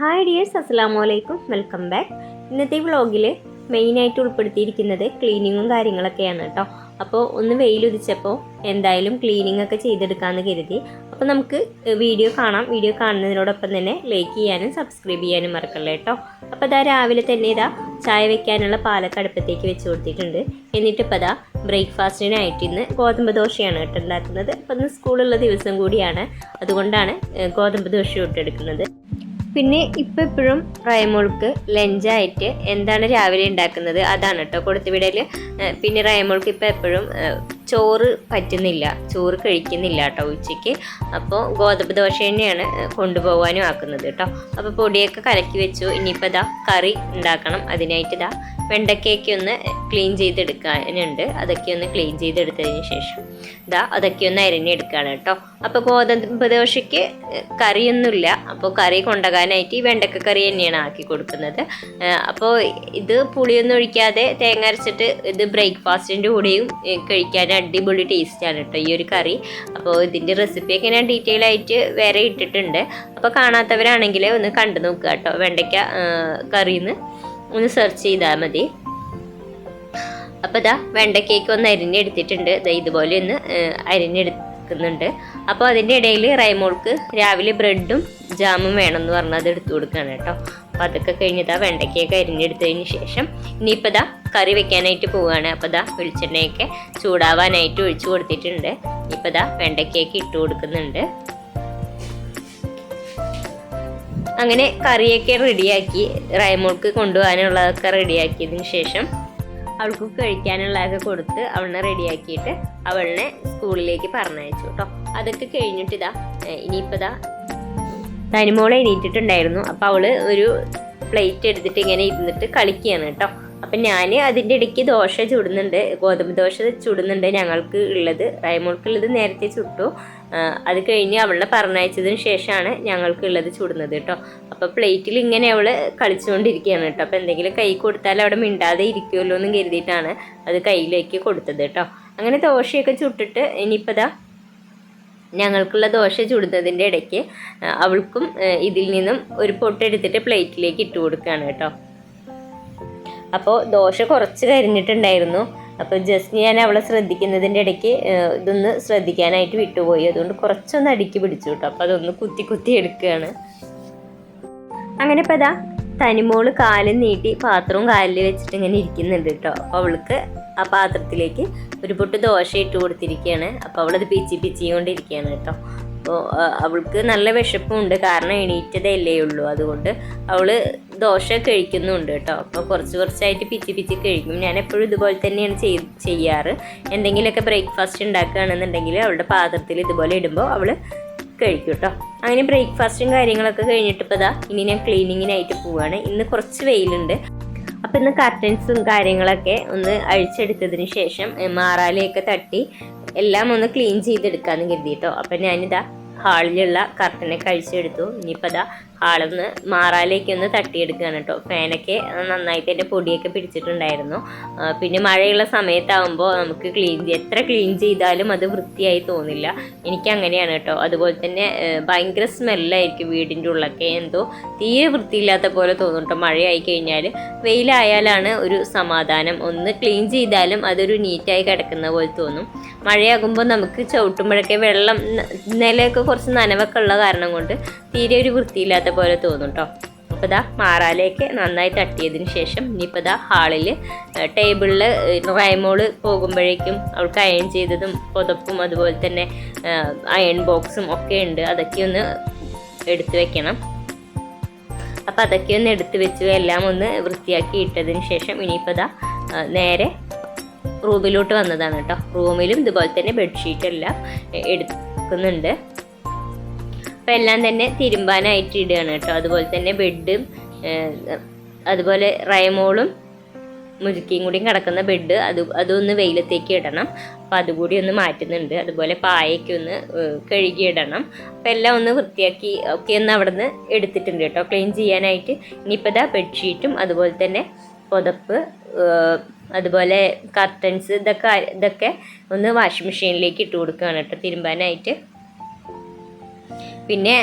Hi dears അസ്സാം വലൈക്കും welcome back ഇന്നത്തെ വ്ളോഗിൽ മെയിനായിട്ട് ഉൾപ്പെടുത്തിയിരിക്കുന്നത് ക്ലീനിങ്ങും കാര്യങ്ങളൊക്കെയാണ് കേട്ടോ അപ്പോൾ ഒന്ന് വെയിലുദിച്ചപ്പോൾ എന്തായാലും ക്ലീനിങ് ഒക്കെ ചെയ്തെടുക്കാമെന്ന് കരുതി. അപ്പോൾ നമുക്ക് വീഡിയോ കാണാം. വീഡിയോ കാണുന്നതിനോടൊപ്പം തന്നെ ലൈക്ക് ചെയ്യാനും സബ്സ്ക്രൈബ് ചെയ്യാനും മറക്കല്ലേ കേട്ടോ അപ്പോൾ അതാ രാവിലെ തന്നെ ഇതാ ചായ വെക്കാനുള്ള പാലൊക്കെ അടുപ്പത്തേക്ക് വെച്ച് കൊടുത്തിട്ടുണ്ട്. എന്നിട്ട് ഇപ്പോൾ അതാ ബ്രേക്ക്ഫാസ്റ്റിനായിട്ട് ഇന്ന് ഗോതമ്പ് ദോശയാണ് കേട്ടോ ഉണ്ടാക്കുന്നത്. അപ്പോൾ ഇന്ന് സ്കൂളുള്ള ദിവസം കൂടിയാണ്. അതുകൊണ്ടാണ് ഗോതമ്പ് ദോശ ഇട്ടെടുക്കുന്നത് പിന്നെ ഇപ്പം എപ്പോഴും റയമോൾക്ക് ലഞ്ചായിട്ട് എന്താണ് രാവിലെ ഉണ്ടാക്കുന്നത്? അതാണ് കേട്ടോ കൊടുത്തുവിടൽ പിന്നെ റയമോൾക്ക് ഇപ്പം എപ്പോഴും ചോറ് പറ്റുന്നില്ല. ചോറ് കഴിക്കുന്നില്ല കേട്ടോ ഉച്ചയ്ക്ക്. അപ്പോൾ ഗോതമ്പ് ദോശ തന്നെയാണ് കൊണ്ടുപോകാനും ആക്കുന്നത് കേട്ടോ അപ്പോൾ പൊടിയൊക്കെ കലക്കി വെച്ചു. ഇനിയിപ്പോൾ ഇതാ കറി ഉണ്ടാക്കണം. അതിനായിട്ട് ഇതാ വെണ്ടക്കയൊക്കെ ഒന്ന് ക്ലീൻ ചെയ്തെടുക്കാനുണ്ട്. അതൊക്കെ ഒന്ന് ക്ലീൻ ചെയ്തെടുത്തതിന് ശേഷം ഇതാ അതൊക്കെ ഒന്ന് അരിഞ്ഞെടുക്കുകയാണ് കേട്ടോ അപ്പോൾ ഗോതമ്പ് ദോശയ്ക്ക് കറിയൊന്നുമില്ല. അപ്പോൾ കറി കൊണ്ടുപോകാനായിട്ട് ഈ വെണ്ടക്ക കറി തന്നെയാണ് ആക്കി കൊടുക്കുന്നത്. അപ്പോൾ ഇത് പുളിയൊന്നും ഒഴിക്കാതെ തേങ്ങ അരച്ചിട്ട് ഇത് ബ്രേക്ക്ഫാസ്റ്റിന്റെ കൂടെയും കഴിക്കാൻ അടിപൊളി ടേസ്റ്റാണ് കേട്ടോ ഈ ഒരു കറി. അപ്പോൾ ഇതിന്റെ റെസിപ്പിയൊക്കെ ഞാൻ ഡീറ്റെയിൽ ആയിട്ട് വേറെ ഇട്ടിട്ടുണ്ട്. അപ്പോൾ കാണാത്തവരാണെങ്കിൽ ഒന്ന് കണ്ടു നോക്കുക കേട്ടോ. വെണ്ടയ്ക്ക കറിന്ന് ഒന്ന് സെർച്ച് ചെയ്താൽ മതി. അപ്പോൾ ഇതാ വെണ്ടക്കേക്ക് ഒന്ന് അരിഞ്ഞെടുത്തിട്ടുണ്ട് ഇതാ ഇതുപോലെ ഒന്ന് അരിഞ്ഞെടുക്കുന്നുണ്ട് അപ്പോൾ അതിന്റെ ഇടയിൽ റൈമോൾക്ക് രാവിലെ ബ്രെഡും ജാമും വേണമെന്ന് പറഞ്ഞാൽ അത് എടുത്തു കൊടുക്കുകയാണ് കേട്ടോ അപ്പോൾ അതൊക്കെ കഴിഞ്ഞിതാ വെണ്ടക്കേക്ക് അരിഞ്ഞെടുത്തതിന് ശേഷം ഇനിയിപ്പോൾ ഇതാ കറി വെക്കാനായിട്ട് പോവുകയാണ് അപ്പോൾ ഇതാ വെളിച്ചെണ്ണയൊക്കെ ചൂടാവാനായിട്ട് ഒഴിച്ചു കൊടുത്തിട്ടുണ്ട്. ഇപ്പോൾ ഇതാ വെണ്ടയ്ക്കൊക്കെ ഇട്ട് കൊടുക്കുന്നുണ്ട്. അങ്ങനെ കറിയൊക്കെ റെഡിയാക്കി റൈമോൾക്ക് കൊണ്ടുപോകാനുള്ളതൊക്കെ റെഡിയാക്കിയതിന് ശേഷം അവൾക്ക് കഴിക്കാനുള്ളതൊക്കെ കൊടുത്ത് അവളിനെ റെഡിയാക്കിയിട്ട് അവളിനെ സ്കൂളിലേക്ക് പറഞ്ഞയച്ചു കേട്ടോ. അതൊക്കെ കഴിഞ്ഞിട്ട് ഇതാ ഇനിയിപ്പോൾ ഇതാ തനിമോളെ എണീറ്റിട്ടുണ്ടായിരുന്നു. അപ്പോൾ അവൾ ഒരു പ്ലേറ്റ് എടുത്തിട്ട് ഇങ്ങനെ ഇരുന്നിട്ട് കളിക്കുകയാണ് കേട്ടോ. അപ്പം ഞാൻ അതിന്റെ ഇടയ്ക്ക് ദോശ ചുടുന്നുണ്ട്. ഗോതമ്പ് ദോശ ചുടുന്നുണ്ട് ഞങ്ങൾക്ക് ഉള്ളത്. റൈമോൾക്കുള്ളത് നേരത്തെ ചുട്ടു. അത് കഴിഞ്ഞ് അവളെ പറഞ്ഞയച്ചതിന് ശേഷമാണ് ഞങ്ങൾക്കുള്ളത് ചുടുന്നത് കേട്ടോ. അപ്പോൾ പ്ലേറ്റിൽ ഇങ്ങനെ അവൾ കളിച്ചുകൊണ്ടിരിക്കുകയാണ് കേട്ടോ. അപ്പോൾ എന്തെങ്കിലും കൈ കൊടുത്താൽ അവിടെ മിണ്ടാതെ ഇരിക്കുമല്ലോ എന്ന് കരുതിയിട്ടാണ് അത് കയ്യിലേക്ക് കൊടുത്തത് കേട്ടോ. അങ്ങനെ ദോശയൊക്കെ ചുട്ടിട്ട് ഇനിയിപ്പോൾ ഞങ്ങൾക്കുള്ള ദോശ ചുടുന്നതിന്റെ ഇടയ്ക്ക് അവൾക്കും ഇതിൽ നിന്നും ഒരു പൊട്ടെടുത്തിട്ട് പ്ലേറ്റിലേക്ക് ഇട്ട് കൊടുക്കുകയാണ് കേട്ടോ. അപ്പോൾ ദോശ കുറച്ച് കരിഞ്ഞിട്ടുണ്ടായിരുന്നു. അപ്പോൾ ജസ്റ്റ് ഞാൻ അവളെ ശ്രദ്ധിക്കുന്നതിന്റെ ഇടയ്ക്ക് ഇതൊന്ന് ശ്രദ്ധിക്കാനായിട്ട് വിട്ടുപോയി. അതുകൊണ്ട് കുറച്ചൊന്ന് അടുക്കി പിടിച്ചു കേട്ടോ. അപ്പോൾ അതൊന്ന് കുത്തി കുത്തി എടുക്കുകയാണ്. അങ്ങനെ ഇപ്പോൾ അതാ തനിമോൾ കാലും നീട്ടി പാത്രവും കാലിൽ വെച്ചിട്ട് ഇങ്ങനെ ഇരിക്കുന്നുണ്ട് കേട്ടോ. അപ്പോൾ അവൾക്ക് ആ പാത്രത്തിലേക്ക് ഒരു പൊട്ട് ദോശ ഇട്ട് കൊടുത്തിരിക്കുകയാണ്. അപ്പോൾ അവളത് പിച്ചി പിച്ചി കൊണ്ടിരിക്കുകയാണ് കേട്ടോ അപ്പോൾ അവൾക്ക് നല്ല വിശപ്പുണ്ട്. കാരണം എണീറ്റതല്ലേ ഉള്ളൂ. അതുകൊണ്ട് അവൾ ദോശ കഴിക്കുന്നുണ്ട് കേട്ടോ. അപ്പോൾ കുറച്ച് കുറച്ചായിട്ട് പിച്ചി പിച്ചി കഴിക്കും. ഞാൻ എപ്പോഴും ഇതുപോലെ തന്നെയാണ് ചെയ് ചെയ്യാറ്. എന്തെങ്കിലുമൊക്കെ ബ്രേക്ക്ഫാസ്റ്റ് ഉണ്ടാക്കുകയാണെന്നുണ്ടെങ്കിൽ അവളുടെ പാത്രത്തിൽ ഇതുപോലെ ഇടുമ്പോൾ അവൾ കഴിക്കും കേട്ടോ. അങ്ങനെ ബ്രേക്ക്ഫാസ്റ്റും കാര്യങ്ങളൊക്കെ കഴിഞ്ഞിട്ട് ഇപ്പോൾ ഇതാ ഇനി ഞാൻ ക്ലീനിങ്ങിനായിട്ട് പോവുകയാണ് ഇന്ന് കുറച്ച് വെയിലുണ്ട്. അപ്പം ഇന്ന് കർട്ടൻസും കാര്യങ്ങളൊക്കെ ഒന്ന് അഴിച്ചെടുത്തതിന് ശേഷം മാറാലയൊക്കെ തട്ടി എല്ലാം ഒന്ന് ക്ലീൻ ചെയ്തെടുക്കാമെന്ന് കരുതിയിട്ടോ അപ്പം ഞാനിതാ ഹാളിലുള്ള കർട്ടനെ കഴിച്ചെടുത്തു. ഇനിയിപ്പോൾ ഇതാ ഹാളൊന്ന് മാറാലേക്ക് ഒന്ന് തട്ടിയെടുക്കുകയാണ് കേട്ടോ. ഫാനൊക്കെ നന്നായിട്ട് എന്റെ പൊടിയൊക്കെ പിടിച്ചിട്ടുണ്ടായിരുന്നു. പിന്നെ മഴയുള്ള സമയത്താകുമ്പോൾ നമുക്ക് ക്ലീൻ എത്ര ക്ലീൻ ചെയ്താലും അത് വൃത്തിയായി തോന്നില്ല. എനിക്ക് അങ്ങനെയാണ് കേട്ടോ. അതുപോലെ തന്നെ ഭയങ്കര സ്മെല്ലായിരിക്കും വീടിന്റെ ഉള്ളൊക്കെ. എന്തോ തീരെ വൃത്തിയില്ലാത്ത പോലെ തോന്നും കേട്ടോ. മഴയായി കഴിഞ്ഞാൽ വെയിലായാലാണ് ഒരു സമാധാനം. ഒന്ന് ക്ലീൻ ചെയ്താലും അതൊരു നീറ്റായി കിടക്കുന്ന പോലെ തോന്നും. മഴയാകുമ്പോൾ നമുക്ക് ചവിട്ടുമ്പോഴൊക്കെ വെള്ളം നിലയൊക്കെ കുറച്ച് നനവൊക്കെ ഉള്ള കാരണം കൊണ്ട് തീരെ ഒരു വൃത്തിയില്ലാത്ത പോലെ തോന്നും കേട്ടോ അപ്പോൾ ഇതാ മാറാലേക്ക് നന്നായി തട്ടിയതിന് ശേഷം ഇനിയിപ്പോൾ ഇതാ ഹാളിൽ ടേബിളിൽ റൈമോൾ പോകുമ്പോഴേക്കും അവൾക്ക് അയൺ ചെയ്തതും പുതപ്പും അതുപോലെ തന്നെ അയൺ ബോക്സും ഒക്കെ ഉണ്ട്. അതൊക്കെ ഒന്ന് എടുത്തു വെക്കണം. അപ്പോൾ അതൊക്കെ ഒന്ന് എടുത്ത് വെച്ചു എല്ലാം ഒന്ന് വൃത്തിയാക്കി ഇട്ടതിന് ശേഷം ഇനിയിപ്പോൾ ഇതാ നേരെ റൂമിലോട്ട് വന്നതാണ് കേട്ടോ. റൂമിലും ഇതുപോലെ തന്നെ ബെഡ്ഷീറ്റ് എല്ലാം എടുക്കുന്നുണ്ട്. അപ്പോൾ എല്ലാം തന്നെ തിരുമ്പാനായിട്ട് ഇടുകയാണ് കേട്ടോ. അതുപോലെ തന്നെ ബെഡും അതുപോലെ റയമോളും മുരുക്കിയും കൂടിയും കിടക്കുന്ന ബെഡ് അത് അതൊന്ന് വെയിലത്തേക്ക് ഇടണം. അപ്പം അതുകൂടി ഒന്ന് മാറ്റുന്നുണ്ട്. അതുപോലെ പായയ്ക്ക് കഴുകി ഇടണം. അപ്പോൾ എല്ലാം ഒന്ന് വൃത്തിയാക്കി ഒക്കെ ഒന്ന് അവിടെ നിന്ന് എടുത്തിട്ടുണ്ട് കേട്ടോ. ക്ലീൻ ചെയ്യാനായിട്ട്. ഇനിയിപ്പോൾ ഇതാ ബെഡ്ഷീറ്റും അതുപോലെ തന്നെ പുതപ്പ് അതുപോലെ കർട്ടൻസ് ഇതൊക്കെ ഇതൊക്കെ ഒന്ന് വാഷിംഗ് മെഷീനിലേക്ക് ഇട്ട് കൊടുക്കുകയാണ് കേട്ടോ തിരുമ്പാനായിട്ട്. പിന്നെ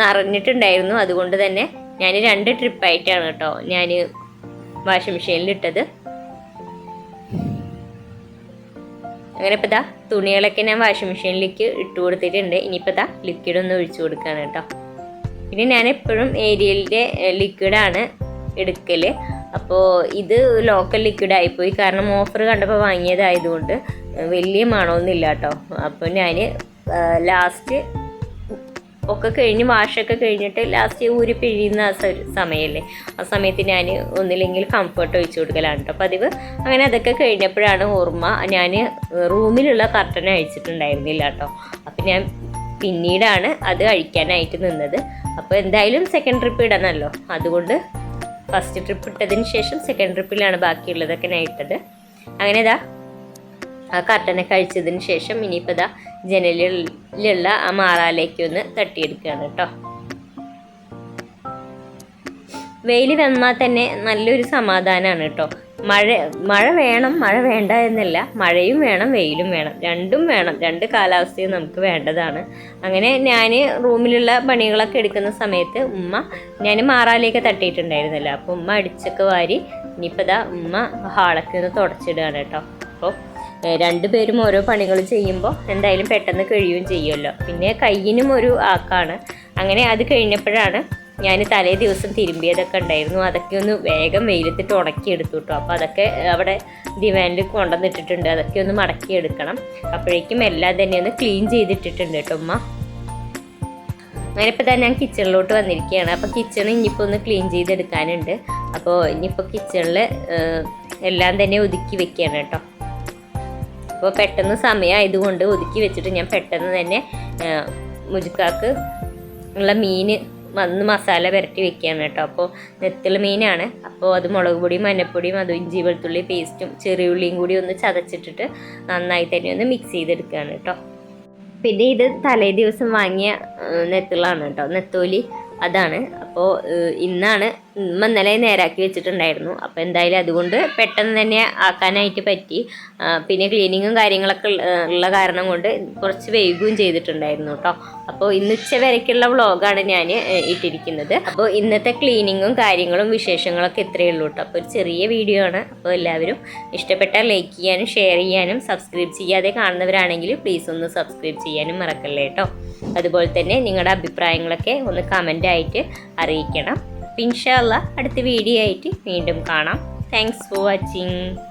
നിറഞ്ഞിട്ടുണ്ടായിരുന്നു. അതുകൊണ്ട് തന്നെ ഞാൻ രണ്ട് ട്രിപ്പായിട്ടാണ് കേട്ടോ ഞാൻ വാഷിംഗ് മെഷീനിൽ ഇട്ടത്. അങ്ങനെ ഇപ്പോൾ ഇതാ തുണികളൊക്കെ ഞാൻ വാഷിംഗ് മെഷീനിലേക്ക് ഇട്ട് കൊടുത്തിട്ടുണ്ട്. ഇനിയിപ്പോൾ ഇതാ ലിക്വിഡ് ഒന്ന് ഒഴിച്ചു കൊടുക്കുകയാണ് കേട്ടോ. പിന്നെ ഞാൻ എപ്പോഴും ഏരിയലിന്റെ ലിക്വിഡാണ് എടുക്കൽ അപ്പോൾ ഇത് ലോക്കൽ ലിക്വിഡ് ആയിപ്പോയി. കാരണം ഓഫർ കണ്ടപ്പോൾ വാങ്ങിയതായതുകൊണ്ട് വലിയ മണമൊന്നുമില്ല കേട്ടോ അപ്പോൾ ഞാൻ ലാസ്റ്റ് ഒക്കെ കഴിഞ്ഞ് വാഷൊക്കെ കഴിഞ്ഞിട്ട് ലാസ്റ്റ് ഊരി പിഴിയുന്ന ആ സമയമല്ലേ ആ സമയത്ത് ഞാൻ ഒന്നില്ലെങ്കിൽ കംഫർട്ട് ഒഴിച്ചു കൊടുക്കലാണ് കേട്ടോ പതിവ്. അങ്ങനെ അതൊക്കെ കഴിഞ്ഞപ്പോഴാണ് ഓർമ്മ ഞാൻ റൂമിലുള്ള കർട്ടൻ അഴിച്ചിട്ടുണ്ടായിരുന്നില്ല കേട്ടോ അപ്പം ഞാൻ പിന്നീടാണ് അത് അഴിക്കാനായിട്ട് നിന്നത്. അപ്പോൾ എന്തായാലും സെക്കൻഡ് ട്രിപ്പ് ഇടണമല്ലോ അതുകൊണ്ട് ഫസ്റ്റ് ട്രിപ്പ് ഇട്ടതിന് ശേഷം സെക്കൻഡ് ട്രിപ്പിലാണ് ബാക്കിയുള്ളതൊക്കെ ഞാൻ ഇട്ടത്. അങ്ങനെ ഇതാ ആ കർട്ടനെ കഴിച്ചതിന് ശേഷം ഇനിയിപ്പോൾ ഇതാ ജനലിലുള്ള ആ മാറാലേക്ക് ഒന്ന് തട്ടിയെടുക്കുകയാണ് കേട്ടോ. വെയിൽ വന്നാൽ തന്നെ നല്ലൊരു സമാധാനമാണ് കേട്ടോ. മഴ മഴ വേണം മഴ വേണ്ട എന്നല്ല. മഴയും വേണം വെയിലും വേണം. രണ്ടും വേണം. രണ്ട് കാലാവസ്ഥയും നമുക്ക് വേണ്ടതാണ്. അങ്ങനെ ഞാൻ റൂമിലുള്ള പണികളൊക്കെ എടുക്കുന്ന സമയത്ത് ഉമ്മ ഞാൻ മാറാലേക്ക് തട്ടിയിട്ടുണ്ടായിരുന്നല്ലോ. അപ്പോൾ ഉമ്മ അടിച്ചൊക്കെ വാരി ഇനിയിപ്പോൾ ഇതാ ഉമ്മ ഹാളൊക്കെ ഒന്ന് തുടച്ചിടുകയാണ് കേട്ടോ. അപ്പോൾ രണ്ടു രണ്ടുപേരും ഓരോ പണികൾ ചെയ്യുമ്പോൾ എന്തായാലും പെട്ടെന്ന് കഴിയുകയും ചെയ്യുമല്ലോ. പിന്നെ കയ്യിനും ഒരു ആക്കാണ്. അങ്ങനെ അത് കഴിഞ്ഞപ്പോഴാണ് ഞാൻ തലേ ദിവസം തിരുമ്പിയതൊക്കെ ഉണ്ടായിരുന്നു. അതൊക്കെ ഒന്ന് വേഗം വെയിലത്തിട്ട് ഉണക്കിയെടുത്തു കേട്ടോ അപ്പോൾ അതൊക്കെ അവിടെ ദിവാനിൽ കൊണ്ടുവന്നിട്ടിട്ടുണ്ട്. അതൊക്കെ ഒന്ന് മടക്കിയെടുക്കണം. അപ്പോഴേക്കും എല്ലാം തന്നെ ഒന്ന് ക്ലീൻ ചെയ്തിട്ടിട്ടുണ്ട് കേട്ടോ ഉമ്മ. അങ്ങനെ ഇപ്പോൾ തന്നെ ഞാൻ കിച്ചണിലോട്ട് വന്നിരിക്കുകയാണ്. അപ്പോൾ കിച്ചൺ ഇനിയിപ്പോൾ ഒന്ന് ക്ലീൻ ചെയ്തെടുക്കാനുണ്ട്. അപ്പോൾ ഇനിയിപ്പോൾ കിച്ചണിൽ എല്ലാം തന്നെ ഒതുക്കി വെക്കുകയാണ് കേട്ടോ അപ്പോൾ പെട്ടെന്ന് സമയമായതുകൊണ്ട് ഒതുക്കി വെച്ചിട്ട് ഞാൻ പെട്ടെന്ന് തന്നെ മുജുക്കാക്ക് ഉള്ള മീൻ വന്ന് മസാല പുരട്ടി വെക്കുകയാണ് കേട്ടോ. അപ്പോൾ നെത്തൽ മീനാണ്. അപ്പോൾ അത് മുളക് പൊടിയും മഞ്ഞപ്പൊടിയും അതും ഇഞ്ചി വെളുത്തുള്ളി പേസ്റ്റും ചെറിയുള്ളിയും കൂടി ഒന്ന് ചതച്ചിട്ടിട്ട് നന്നായി തന്നെ ഒന്ന് മിക്സ് ചെയ്തെടുക്കുകയാണ് കേട്ടോ. പിന്നെ ഇത് തലേ ദിവസം വാങ്ങിയ നെത്തിളാണ് കേട്ടോ. നെത്തോലി. അതാണ്. അപ്പോൾ ഇന്നാണ് ഉമ്മ ഇന്നലെ നേരാക്കി വെച്ചിട്ടുണ്ടായിരുന്നു. അപ്പോൾ എന്തായാലും അതുകൊണ്ട് പെട്ടെന്ന് തന്നെ ആക്കാനായിട്ട് പറ്റി. പിന്നെ ക്ലീനിങ്ങും കാര്യങ്ങളൊക്കെ ഉള്ള കാരണം കൊണ്ട് കുറച്ച് വൈകുകയും ചെയ്തിട്ടുണ്ടായിരുന്നു കേട്ടോ. അപ്പോൾ ഇന്ന് ഉച്ച വരയ്ക്കുള്ള വ്ളോഗാണ് ഞാൻ ഇട്ടിരിക്കുന്നത്. അപ്പോൾ ഇന്നത്തെ ക്ലീനിങ്ങും കാര്യങ്ങളും വിശേഷങ്ങളൊക്കെ ഇത്രയേ ഉള്ളൂ കേട്ടോ. അപ്പോൾ ഒരു ചെറിയ വീഡിയോ ആണ്. അപ്പോൾ എല്ലാവരും ഇഷ്ടപ്പെട്ടാൽ ലൈക്ക് ചെയ്യാനും ഷെയർ ചെയ്യാനും സബ്സ്ക്രൈബ് ചെയ്യാതെ കാണുന്നവരാണെങ്കിൽ പ്ലീസ് ഒന്ന് സബ്സ്ക്രൈബ് ചെയ്യാനും മറക്കല്ലേ കേട്ടോ. അതുപോലെ തന്നെ നിങ്ങളുടെ അഭിപ്രായങ്ങളൊക്കെ ഒന്ന് കമന്റ് ആയിട്ട് അറിയിക്കണം. ഇൻഷാല്ല അടുത്ത വീഡിയോ ആയിട്ട് വീണ്ടും കാണാം. Thanks for watching